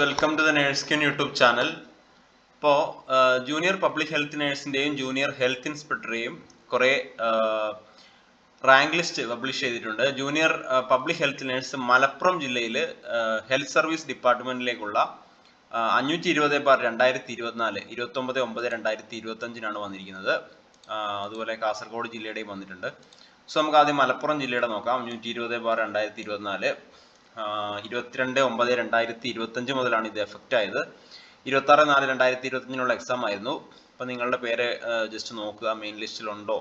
Welcome to the nurse queen YouTube channel ഇപ്പോൾ junior public health നേഴ്സിന്റെയും junior health ഇൻസ്പെക്ടറെയും കുറേ റാങ്ക് ലിസ്റ്റ് പബ്ലിഷ് ചെയ്തിട്ടുണ്ട്. Junior public health nurse Malappuram ജില്ലയിൽ health service ഡിപ്പാർട്ട്മെന്റിലേക്കുള്ള അഞ്ഞൂറ്റി ഇരുപത് ബാർ രണ്ടായിരത്തി ഇരുപത്തിനാല് ഇരുപത്തൊമ്പത് ഒമ്പത് രണ്ടായിരത്തി ഇരുപത്തഞ്ചിനാണ് വന്നിരിക്കുന്നത് അതുപോലെ കാസർഗോഡ് ജില്ലയുടെയും വന്നിട്ടുണ്ട്. സോ നമുക്ക് ആദ്യം മലപ്പുറം ജില്ലയുടെ നോക്കാം. അഞ്ഞൂറ്റി ഇരുപത് ബാർ രണ്ടായിരത്തി ഇരുപത്തിനാല് ഇരുപത്തിരണ്ട് ഒമ്പത് രണ്ടായിരത്തി ഇരുപത്തഞ്ച് മുതലാണ് ഇത് എഫക്റ്റ് ആയത്. ഇരുപത്തി ആറ് നാല് രണ്ടായിരത്തി ഇരുപത്തഞ്ചിനുള്ള എക്സാം ആയിരുന്നു. അപ്പം നിങ്ങളുടെ പേര് ജസ്റ്റ് നോക്കുക മെയിൻ ലിസ്റ്റിലുണ്ടോ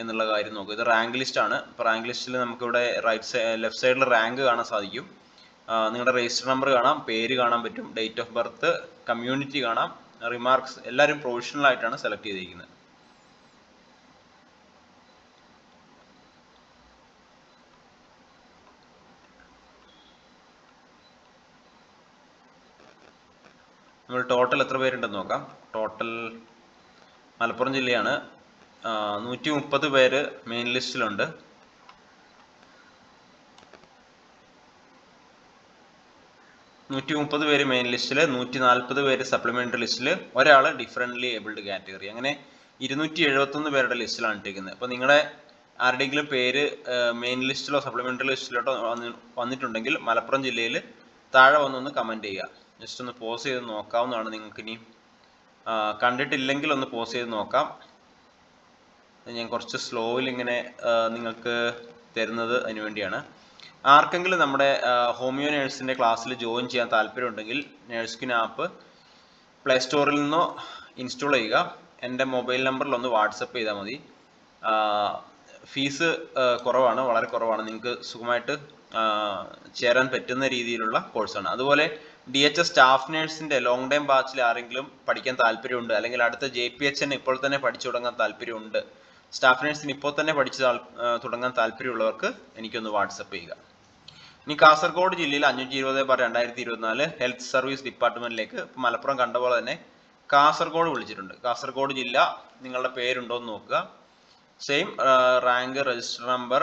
എന്നുള്ള കാര്യം നോക്കുക. ഇത് റാങ്ക് ലിസ്റ്റ് ആണ്. അപ്പോൾ റാങ്ക് ലിസ്റ്റിൽ നമുക്കിവിടെ റൈറ്റ് സൈഡ് ലെഫ്റ്റ് സൈഡിൽ റാങ്ക് കാണാൻ സാധിക്കും. നിങ്ങളുടെ രജിസ്റ്റർ നമ്പർ കാണാം പേര് കാണാൻ പറ്റും ഡേറ്റ് ഓഫ് ബർത്ത് കമ്മ്യൂണിറ്റി കാണാം റിമാർക്സ് എല്ലാവരും പ്രൊഫഷണൽ ആയിട്ടാണ് സെലക്ട് ചെയ്തിരിക്കുന്നത്. നമ്മൾ ടോട്ടൽ എത്ര പേരുണ്ടെന്ന് നോക്കാം. ടോട്ടൽ മലപ്പുറം ജില്ലയാണ്. നൂറ്റി മുപ്പത് പേര് മെയിൻ ലിസ്റ്റിലുണ്ട് നൂറ്റി മുപ്പത് പേര് മെയിൻ ലിസ്റ്റിൽ നൂറ്റി നാൽപ്പത് പേര് സപ്ലിമെന്ററി ലിസ്റ്റിൽ ഒരാൾ ഡിഫറന്റ്ലി ഏബിൾഡ് കാറ്റഗറി അങ്ങനെ ഇരുന്നൂറ്റി എഴുപത്തൊന്ന് പേരുടെ ലിസ്റ്റിലാണ് ഇട്ടിരിക്കുന്നത്. അപ്പോൾ നിങ്ങളുടെ ആരുടെയെങ്കിലും പേര് മെയിൻ ലിസ്റ്റിലോ സപ്ലിമെന്ററി ലിസ്റ്റിലോട്ടോ വന്നിട്ടുണ്ടെങ്കിൽ മലപ്പുറം ജില്ലയിൽ താഴെ വന്നൊന്ന് കമന്റ് ചെയ്യുക. ജസ്റ്റ് ഒന്ന് പോസ് ചെയ്ത് നോക്കാവുന്നതാണ് നിങ്ങൾക്ക് ഇനി കണ്ടിട്ടില്ലെങ്കിൽ ഒന്ന് പോസ് ചെയ്ത് നോക്കാം. ഞാൻ കുറച്ച് സ്ലോയിൽ ഇങ്ങനെ നിങ്ങൾക്ക് തരുന്നത് അതിനു വേണ്ടിയാണ്. ആർക്കെങ്കിലും നമ്മുടെ ഹോമിയോ നേഴ്സിന്റെ ക്ലാസ്സിൽ ജോയിൻ ചെയ്യാൻ താല്പര്യമുണ്ടെങ്കിൽ നേഴ്സ്കിൻ ആപ്പ് പ്ലേ സ്റ്റോറിൽ നിന്നോ ഇൻസ്റ്റാൾ ചെയ്യുക. എന്റെ മൊബൈൽ നമ്പറിൽ ഒന്ന് വാട്സപ്പ് ചെയ്താൽ മതി. ഫീസ് കുറവാണ് വളരെ കുറവാണ്. നിങ്ങൾക്ക് സുഖമായിട്ട് ചേരാൻ പറ്റുന്ന രീതിയിലുള്ള കോഴ്സാണ്. അതുപോലെ ഡി എച്ച് എസ് സ്റ്റാഫ് നേഴ്സിന്റെ ലോങ് ടൈം ബാച്ചിൽ ആരെങ്കിലും പഠിക്കാൻ താല്പര്യമുണ്ട്? അല്ലെങ്കിൽ അടുത്ത ജെ പി എച്ച് എന്നെ ഇപ്പോൾ തന്നെ പഠിച്ചു തുടങ്ങാൻ താല്പര്യമുണ്ട്? സ്റ്റാഫ് നേഴ്സിന് ഇപ്പോൾ തന്നെ പഠിച്ച് തുടങ്ങാൻ താല്പര്യമുള്ളവർക്ക് എനിക്കൊന്ന് വാട്സപ്പ് ചെയ്യുക. ഇനി കാസർഗോഡ് ജില്ലയിൽ അഞ്ഞൂറ്റി ഇരുപത് ബാർ രണ്ടായിരത്തി ഇരുപത്തിനാല് ഹെൽത്ത് സർവീസ് ഡിപ്പാർട്ട്മെന്റിലേക്ക് മലപ്പുറം കണ്ട പോലെ തന്നെ കാസർഗോഡ് വിളിച്ചിട്ടുണ്ട്. കാസർഗോഡ് ജില്ല നിങ്ങളുടെ പേരുണ്ടോ എന്ന് നോക്കുക. സെയിം റാങ്ക് രജിസ്റ്റർ നമ്പർ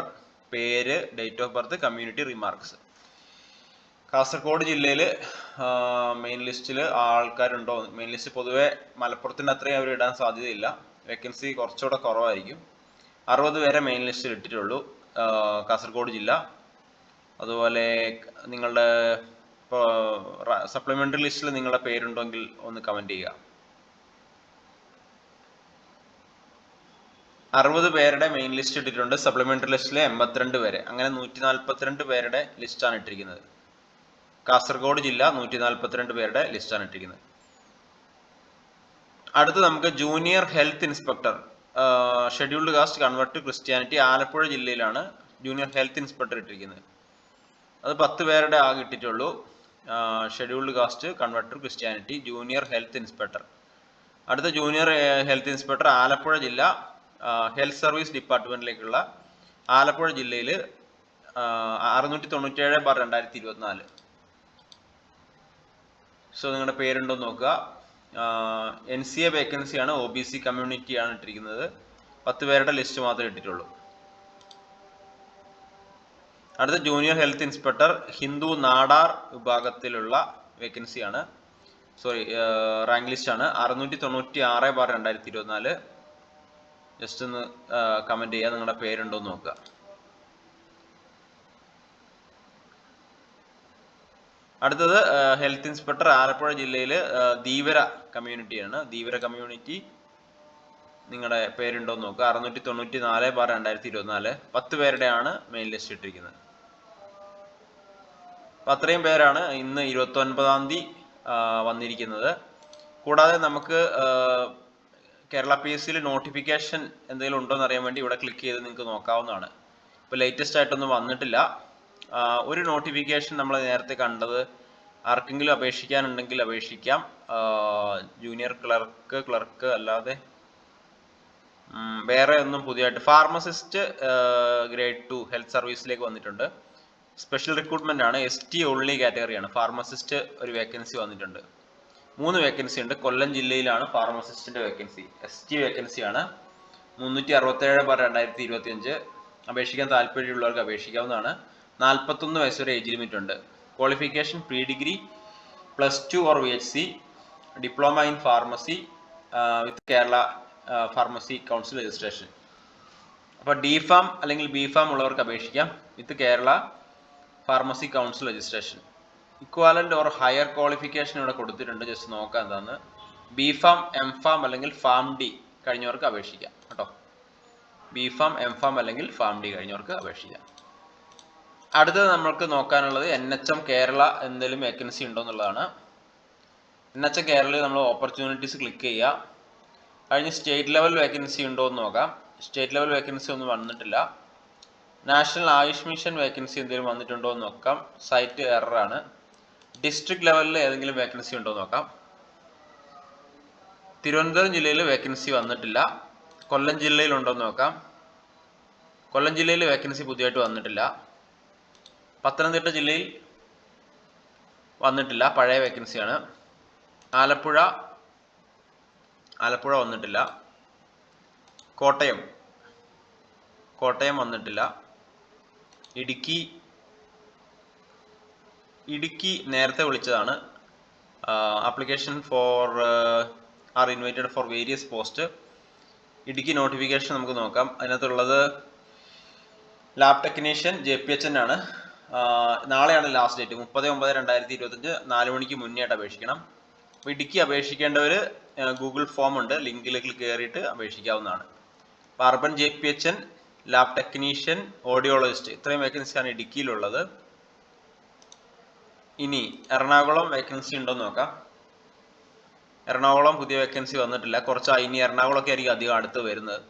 പേര് date of birth community remarks Kasaragod ജില്ലയിൽ മെയിൻ ലിസ്റ്റിൽ ആൾക്കാരുണ്ടോ? മെയിൻ ലിസ്റ്റ് പൊതുവെ മലപ്പുറത്തിന്റെ അത്രയും അവർ ഇടാൻ സാധ്യതയില്ല. വേക്കൻസി കുറച്ചുകൂടെ കുറവായിരിക്കും. അറുപത് പേരെ മെയിൻ ലിസ്റ്റിൽ ഇട്ടിട്ടുള്ളൂ കാസർഗോഡ് ജില്ല. അതുപോലെ നിങ്ങളുടെ ഇപ്പോൾ സപ്ലിമെന്ററി ലിസ്റ്റിൽ നിങ്ങളുടെ പേരുണ്ടെങ്കിൽ ഒന്ന് കമന്റ് ചെയ്യുക. അറുപത് പേരുടെ മെയിൻ ലിസ്റ്റ് ഇട്ടിട്ടുണ്ട്. സപ്ലിമെന്ററി ലിസ്റ്റിലെ എൺപത്തിരണ്ട് പേരെ. അങ്ങനെ നൂറ്റി നാൽപ്പത്തിരണ്ട് പേരുടെ ലിസ്റ്റാണ് ഇട്ടിരിക്കുന്നത്. കാസർഗോഡ് ജില്ല നൂറ്റി നാൽപ്പത്തിരണ്ട് പേരുടെ ലിസ്റ്റാണ് ഇട്ടിരിക്കുന്നത്. അടുത്ത് നമുക്ക് junior health inspector scheduled caste convert to Christianity Alappuzha ജില്ലയിലാണ് ജൂനിയർ ഹെൽത്ത് ഇൻസ്പെക്ടർ ഇട്ടിരിക്കുന്നത്. അത് പത്ത് പേരുടെ ആകെ ഇട്ടിട്ടുള്ളൂ. Scheduled caste convert to Christianity junior health inspector. അടുത്ത ജൂനിയർ ഹെൽത്ത് ഇൻസ്പെക്ടർ ആലപ്പുഴ ജില്ല ഹെൽത്ത് സർവീസ് ഡിപ്പാർട്ട്മെന്റിലേക്കുള്ള ആലപ്പുഴ ജില്ലയിൽ അറുന്നൂറ്റി തൊണ്ണൂറ്റേഴ് ബാർ രണ്ടായിരത്തി ഇരുപത്തിനാല്. സോ നിങ്ങളുടെ പേരുണ്ടോ നോക്കുക. എൻ സി എ വേക്കൻസിയാണ് ഒ ബി സി കമ്മ്യൂണിറ്റിയാണ് ഇട്ടിരിക്കുന്നത്. പത്ത് പേരുടെ ലിസ്റ്റ് മാത്രമേ ഇട്ടിട്ടുള്ളൂ. അടുത്ത junior health inspector Hindu Nadar വിഭാഗത്തിലുള്ള വേക്കൻസിയാണ് സോറി റാങ്ക് ലിസ്റ്റ് ആണ് അറുന്നൂറ്റി തൊണ്ണൂറ്റി ആറ് ബാർ രണ്ടായിരത്തി ഇരുപത്തിനാല് ജസ്റ്റ് ഒന്ന് കമന്റ് ചെയ്യുക. നിങ്ങളുടെ പേരുണ്ടോ എന്ന് നോക്കുക. അടുത്തത് ഹെൽത്ത് ഇൻസ്പെക്ടർ ആലപ്പുഴ ജില്ലയിൽ ധീവര കമ്മ്യൂണിറ്റിയാണ് ധീവര കമ്മ്യൂണിറ്റി നിങ്ങളുടെ പേരുണ്ടോ എന്ന് നോക്കുക അറുന്നൂറ്റി തൊണ്ണൂറ്റി നാല് ബാർ രണ്ടായിരത്തി ഇരുപത്തിനാല് പത്ത് പേരുടെയാണ് മെയിൻ ലിസ്റ്റ് ഇട്ടിരിക്കുന്നത്. അപ്പം അത്രയും പേരാണ് ഇന്ന് ഇരുപത്തി ഒൻപതാം തീയതി വന്നിരിക്കുന്നത്. കൂടാതെ നമുക്ക് കേരള പി എസ് സിയിൽ നോട്ടിഫിക്കേഷൻ എന്തെങ്കിലും ഉണ്ടോ എന്ന് അറിയാൻ വേണ്ടി ഇവിടെ ക്ലിക്ക് ചെയ്ത് നിങ്ങൾക്ക് നോക്കാവുന്നതാണ്. ഇപ്പോൾ ലേറ്റസ്റ്റ് ആയിട്ടൊന്നും വന്നിട്ടില്ല. ഒരു നോട്ടിഫിക്കേഷൻ നമ്മൾ നേരത്തെ കണ്ടത്. ആർക്കെങ്കിലും അപേക്ഷിക്കാനുണ്ടെങ്കിൽ അപേക്ഷിക്കാം. ജൂനിയർ ക്ലർക്ക് ക്ലർക്ക് അല്ലാതെ വേറെ ഒന്നും പുതിയതായിട്ട് ഫാർമസിസ്റ്റ് ഗ്രേഡ് ടു ഹെൽത്ത് സർവീസിലേക്ക് വന്നിട്ടുണ്ട്. സ്പെഷ്യൽ റിക്രൂട്ട്മെന്റ് ആണ്. എസ് ടി ഓൺലി കാറ്റഗറിയാണ് ഫാർമസിസ്റ്റ് ഒരു വേക്കൻസി വന്നിട്ടുണ്ട്. മൂന്ന് വേക്കൻസി ഉണ്ട്. കൊല്ലം ജില്ലയിലാണ് ഫാർമസിസ്റ്റിന്റെ വേക്കൻസി എസ് ടി വേക്കൻസി ആണ്. മുന്നൂറ്റി അറുപത്തേഴ് ബാർ രണ്ടായിരത്തി ഇരുപത്തി അഞ്ച് അപേക്ഷിക്കാൻ താല്പര്യമുള്ളവർക്ക് അപേക്ഷിക്കാവുന്നതാണ്. നാൽപ്പത്തൊന്ന് വയസ്സ് വരെ ഏജ് ലിമിറ്റ് ഉണ്ട് qualification pre degree plus two or V H C diploma in pharmacy with Kerala pharmacy council registration അപ്പോൾ ഡി ഫാം അല്ലെങ്കിൽ ബി ഫാം ഉള്ളവർക്ക് അപേക്ഷിക്കാം. With Kerala pharmacy council registration equivalent or higher qualification ഇവിടെ കൊടുത്തിട്ടുണ്ട്. Just നോക്കാം എന്താന്ന്. B pharm M pharm അല്ലെങ്കിൽ pharm D കഴിഞ്ഞവർക്ക് അപേക്ഷിക്കാം. കേട്ടോ. ബി ഫാം എം ഫാം അല്ലെങ്കിൽ ഫാം ഡി കഴിഞ്ഞവർക്ക് അപേക്ഷിക്കാം. അടുത്തത് നമ്മൾക്ക് നോക്കാനുള്ളത് എൻ എച്ച് എം കേരള എന്തെങ്കിലും വേക്കൻസി ഉണ്ടോ എന്നുള്ളതാണ്. എൻ എച്ച് എം കേരളയിൽ നമ്മൾ ഓപ്പർച്യൂണിറ്റീസ് ക്ലിക്ക് ചെയ്യുക. കഴിഞ്ഞ് സ്റ്റേറ്റ് ലെവൽ വേക്കൻസി ഉണ്ടോ എന്ന് നോക്കാം. സ്റ്റേറ്റ് ലെവൽ വേക്കൻസി ഒന്നും വന്നിട്ടില്ല. നാഷണൽ ആയുഷ് മിഷൻ വേക്കൻസി എന്തെങ്കിലും വന്നിട്ടുണ്ടോ എന്ന് നോക്കാം. സൈറ്റ് എററാണ് ഡിസ്ട്രിക്ട് ലെവലിൽ ഏതെങ്കിലും വേക്കൻസി ഉണ്ടോ എന്ന് നോക്കാം. തിരുവനന്തപുരം ജില്ലയിൽ വേക്കൻസി വന്നിട്ടില്ല. കൊല്ലം ജില്ലയിലുണ്ടോ എന്ന് നോക്കാം. കൊല്ലം ജില്ലയിൽ വേക്കൻസി പുതിയതായിട്ട് വന്നിട്ടില്ല. പത്തനംതിട്ട ജില്ലയിൽ വന്നിട്ടില്ല. പഴയ വേക്കൻസിയാണ് ആലപ്പുഴ ആലപ്പുഴ വന്നിട്ടില്ല. കോട്ടയം കോട്ടയം വന്നിട്ടില്ല. ഇടുക്കി ഇടുക്കി നേരത്തെ വിളിച്ചതാണ്. Application for are invited for various post Idukki notification നമുക്ക് നോക്കാം. അതിനകത്തുള്ളത് lab technician J P H N ആണ്. നാളെയാണ് ലാസ്റ്റ് ഡേറ്റ് മുപ്പത് ഒമ്പത് രണ്ടായിരത്തി ഇരുപത്തഞ്ച് നാല് മണിക്ക് മുന്നേ ആയിട്ട് അപേക്ഷിക്കണം. അപ്പോൾ ഇടുക്കി അപേക്ഷിക്കേണ്ടവർ ഗൂഗിൾ ഫോം ഉണ്ട്. ലിങ്കിലേക്ക് കയറിയിട്ട് അപേക്ഷിക്കാവുന്നതാണ്. അപ്പോൾ urban J P H N lab technician audiologist ഇത്രയും വേക്കൻസിയാണ് ഇടുക്കിയിലുള്ളത്. ഇനി എറണാകുളം വേക്കൻസി ഉണ്ടോ എന്ന് നോക്കാം. എറണാകുളം പുതിയ വേക്കൻസി വന്നിട്ടില്ല. കുറച്ച് ഇനി എറണാകുളമൊക്കെ ആയിരിക്കും അധികം അടുത്ത് വരുന്നത്.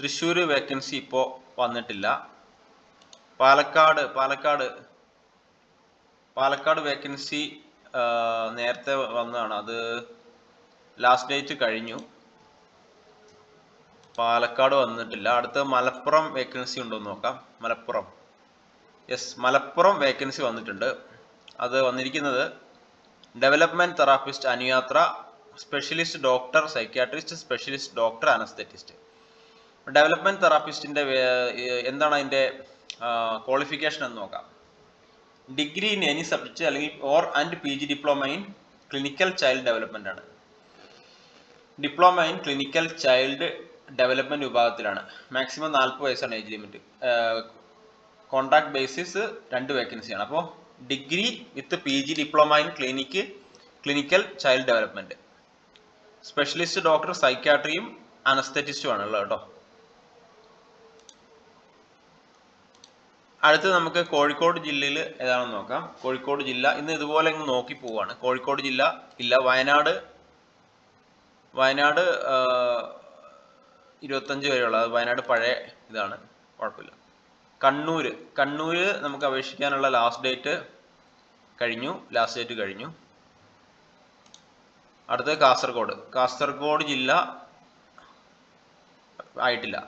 തൃശ്ശൂർ വേക്കൻസി ഇപ്പോൾ വന്നിട്ടില്ല. പാലക്കാട് പാലക്കാട് പാലക്കാട് വേക്കൻസി നേരത്തെ വന്നതാണ്. അത് ലാസ്റ്റ് ഡേറ്റ് കഴിഞ്ഞു. പാലക്കാട് വന്നിട്ടില്ല. അടുത്ത മലപ്പുറം വേക്കൻസി ഉണ്ടോ എന്ന് നോക്കാം. മലപ്പുറം. യെസ് മലപ്പുറം വേക്കൻസി വന്നിട്ടുണ്ട്. അത് വന്നിരിക്കുന്നത് development therapist Anuyatra specialist doctor psychiatrist specialist doctor anaesthetist development തെറാപ്പിസ്റ്റിന്റെ എന്താണ് അതിന്റെ ക്വാളിഫിക്കേഷൻ എന്ന് നോക്കാം. ഡിഗ്രി ഇൻ എനി സബ്ജക്റ്റ് അല്ലെങ്കിൽ or and P G diploma in clinical child development ആണ്. Diploma in clinical child development വിഭാഗത്തിലാണ്. മാക്സിമം നാൽപ്പത് വയസ്സാണ് ഏജ് ലിമിറ്റ് കോൺട്രാക്ട് ബേസിസ് രണ്ട് വേക്കൻസിയാണ് അപ്പോൾ degree with P G diploma in clinic clinical child development specialist doctor സൈക്യാട്രിയും അനസ്തറ്റിസ്റ്റും ആണ് ഉള്ളത് കേട്ടോ. അടുത്ത് നമുക്ക് കോഴിക്കോട് ജില്ലയിൽ ഏതാണെന്ന് നോക്കാം. കോഴിക്കോട് ജില്ല ഇന്ന് ഇതുപോലെ അങ്ങ് നോക്കി പോവാണ്. കോഴിക്കോട് ജില്ല ഇല്ല വയനാട് വയനാട് ഇരുപത്തഞ്ച് വരെയുള്ള വയനാട് പഴയ ഇതാണ് കുഴപ്പമില്ല. കണ്ണൂർ കണ്ണൂർ നമുക്ക് അപേക്ഷിക്കാനുള്ള ലാസ്റ്റ് ഡേറ്റ് കഴിഞ്ഞു ലാസ്റ്റ് ഡേറ്റ് കഴിഞ്ഞു. അടുത്തത് കാസർഗോഡ്. കാസർഗോഡ് ജില്ല ആയിട്ടില്ല.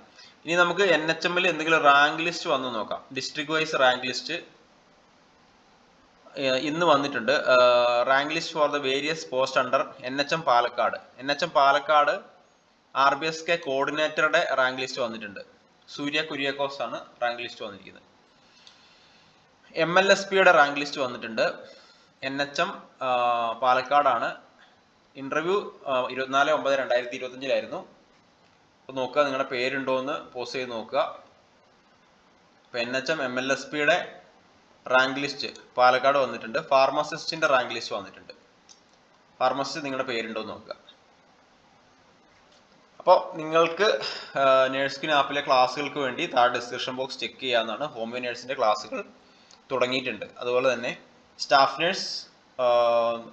ഇനി നമുക്ക് എൻ എച്ച് എമ്മിൽ എന്തെങ്കിലും റാങ്ക് ലിസ്റ്റ് വന്നു നോക്കാം. ഡിസ്ട്രിക്ട് വൈസ് റാങ്ക് ലിസ്റ്റ് ഇന്ന് വന്നിട്ടുണ്ട്. Rank list for the various post under N H M Palakkad. N H M Palakkad R B S K കോർഡിനേറ്ററുടെ rank list വന്നിട്ടുണ്ട്. സൂര്യ കുര്യാക്കോസ് ആണ് റാങ്ക് ലിസ്റ്റ് വന്നിരിക്കുന്നത്. M L S പിയുടെ rank list വന്നിട്ടുണ്ട്. N H M പാലക്കാടാണ്. Interview ഇരുപത്തിനാല് ഒമ്പത് രണ്ടായിരത്തി ഇരുപത്തഞ്ചിലായിരുന്നു അപ്പോൾ നോക്കുക നിങ്ങളുടെ പേരുണ്ടോ എന്ന് പോസ് ചെയ്ത് നോക്കുക. അപ്പോൾ N H M M L S പിയുടെ റാങ്ക് ലിസ്റ്റ് പാലക്കാട് വന്നിട്ടുണ്ട്. ഫാർമസിസ്റ്റിന്റെ റാങ്ക് ലിസ്റ്റ് വന്നിട്ടുണ്ട്. ഫാർമസിസ്റ്റ് നിങ്ങളുടെ പേരുണ്ടോ എന്ന് നോക്കുക. അപ്പോൾ നിങ്ങൾക്ക് നേഴ്സ്കിൻ ആപ്പിലെ ക്ലാസ്സുകൾക്ക് വേണ്ടി താഴെ ഡിസ്ക്രിപ്ഷൻ ബോക്സ് ചെക്ക് ചെയ്യാവുന്നതാണ് ഹോമിയോ നേഴ്സിന്റെ ക്ലാസ്സുകൾ തുടങ്ങിയിട്ടുണ്ട്. അതുപോലെ തന്നെ സ്റ്റാഫ് നേഴ്സ്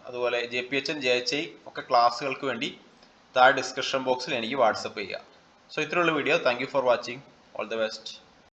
അതുപോലെ J P H N J H I ഒക്കെ ക്ലാസ്സുകൾക്ക് വേണ്ടി താഴെ ഡിസ്ക്രിപ്ഷൻ ബോക്സിൽ എനിക്ക് വാട്സപ്പ് ചെയ്യുക. സോ ഇത്രയുള്ള video thank you for watching all the best